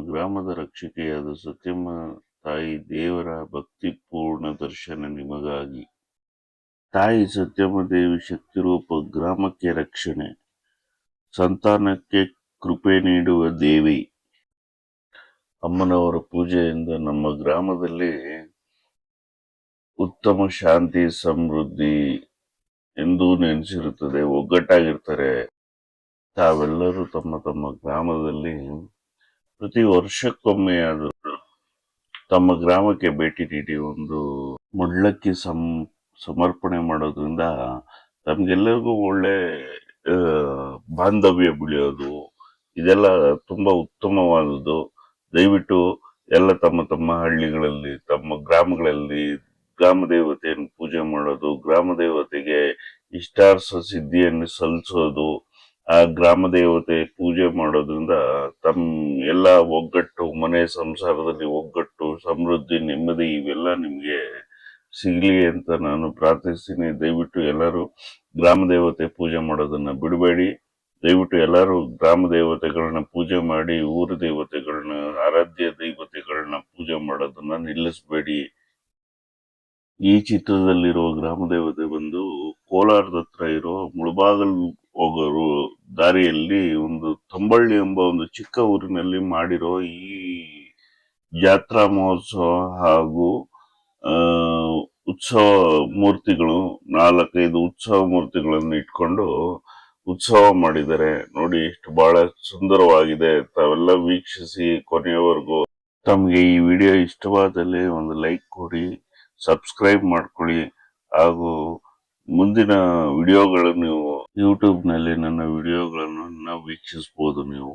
ಗ್ರಾಮದ ರಕ್ಷಕಿಯಾದ ಸತ್ಯಮ್ಮ ತಾಯಿ ದೇವರ ಭಕ್ತಿಪೂರ್ಣ ದರ್ಶನ ನಿಮಗಾಗಿ. ತಾಯಿ ಸತ್ಯಮ್ಮ ದೇವಿ ಶಕ್ತಿರೂಪ ಗ್ರಾಮಕ್ಕೆ ರಕ್ಷಣೆ, ಸಂತಾನಕ್ಕೆ ಕೃಪೆ ನೀಡುವ ದೇವಿ. ಅಮ್ಮನವರ ಪೂಜೆಯಿಂದ ನಮ್ಮ ಗ್ರಾಮದಲ್ಲಿ ಉತ್ತಮ ಶಾಂತಿ ಸಮೃದ್ಧಿ ಎಂದು ನೆನೆಸಿರುತ್ತದೆ. ಒಗ್ಗಟ್ಟಾಗಿರ್ತಾರೆ. ತಾವೆಲ್ಲರೂ ತಮ್ಮ ತಮ್ಮ ಗ್ರಾಮದಲ್ಲಿ ಪ್ರತಿ ವರ್ಷಕ್ಕೊಮ್ಮೆ ಆದರೂ ತಮ್ಮ ಗ್ರಾಮಕ್ಕೆ ಭೇಟಿ ನೀಡಿ ಒಂದು ಮುಳ್ಳಕ್ಕಿ ಸಂ, ಸಮರ್ಪಣೆ ಮಾಡೋದ್ರಿಂದ ತಮಗೆಲ್ಲರಿಗೂ ಒಳ್ಳೆ ಬಾಂಧವ್ಯ ಬೆಳೆಯೋದು, ಇದೆಲ್ಲ ತುಂಬಾ ಉತ್ತಮವಾದದ್ದು. ದಯವಿಟ್ಟು ಎಲ್ಲ ತಮ್ಮ ತಮ್ಮ ಹಳ್ಳಿಗಳಲ್ಲಿ, ತಮ್ಮ ಗ್ರಾಮಗಳಲ್ಲಿ ಗ್ರಾಮ ದೇವತೆಯನ್ನು ಪೂಜೆ ಮಾಡೋದು, ಗ್ರಾಮ ದೇವತೆಗೆ ಇಷ್ಟಾರ್ಥ ಸಿದ್ಧಿಯನ್ನು ಸಲ್ಲಿಸೋದು ಆ ಗ್ರಾಮ ದೇವತೆ ಪೂಜೆ ಮಾಡೋದ್ರಿಂದ ತಮ್ಮ ಎಲ್ಲ ಒಗ್ಗಟ್ಟು, ಮನೆ ಸಂಸಾರದಲ್ಲಿ ಒಗ್ಗಟ್ಟು, ಸಮೃದ್ಧಿ, ನೆಮ್ಮದಿ ಇವೆಲ್ಲ ನಿಮಗೆ ಸಿಗಲಿ ಅಂತ ನಾನು ಪ್ರಾರ್ಥಿಸ್ತೀನಿ. ದಯವಿಟ್ಟು ಎಲ್ಲರೂ ಗ್ರಾಮ ದೇವತೆ ಪೂಜೆ ಮಾಡೋದನ್ನ ಬಿಡಬೇಡಿ. ದಯವಿಟ್ಟು ಎಲ್ಲರೂ ಗ್ರಾಮ ದೇವತೆಗಳನ್ನ ಪೂಜೆ ಮಾಡಿ, ಊರ ದೇವತೆಗಳನ್ನ, ಆರಾಧ್ಯ ದೇವತೆಗಳನ್ನ ಪೂಜೆ ಮಾಡೋದನ್ನ ನಿಲ್ಲಿಸಬೇಡಿ. ಈ ಚಿತ್ರದಲ್ಲಿರುವ ಗ್ರಾಮ ದೇವತೆ ಬಂದು ಕೋಲಾರದ ಹತ್ರ ಇರೋ ಮುಳಬಾಗಲ್ ಹೋಗೋರು ದಾರಿಯಲ್ಲಿ ಒಂದು ತಂಬಳ್ಳಿ ಎಂಬ ಒಂದು ಚಿಕ್ಕ ಊರಿನಲ್ಲಿ ಮಾಡಿರೋ ಈ ಜಾತ್ರಾ ಮಹೋತ್ಸವ ಹಾಗೂ ಉತ್ಸವ ಮೂರ್ತಿಗಳು, ನಾಲ್ಕೈದು ಉತ್ಸವ ಮೂರ್ತಿಗಳನ್ನು ಇಟ್ಕೊಂಡು ಉತ್ಸವ ಮಾಡಿದ್ದಾರೆ. ನೋಡಿ ಎಷ್ಟು ಬಹಳ ಸುಂದರವಾಗಿದೆ ತಾವೆಲ್ಲ ವೀಕ್ಷಿಸಿ ಕೊನೆಯವರೆಗೂ. ತಮಗೆ ಈ ವಿಡಿಯೋ ಇಷ್ಟವಾದಲ್ಲಿ ಒಂದು ಲೈಕ್ ಕೊಡಿ, ಸಬ್ಸ್ಕ್ರೈಬ್ ಮಾಡ್ಕೊಳ್ಳಿ ಹಾಗೂ ಮುಂದಿನ ವಿಡಿಯೋಗಳನ್ನು ನೀವು ಯೂಟ್ಯೂಬ್ನಲ್ಲಿ ನನ್ನ ವಿಡಿಯೋಗಳನ್ನು ವೀಕ್ಷಿಸಬಹುದು ನೀವು.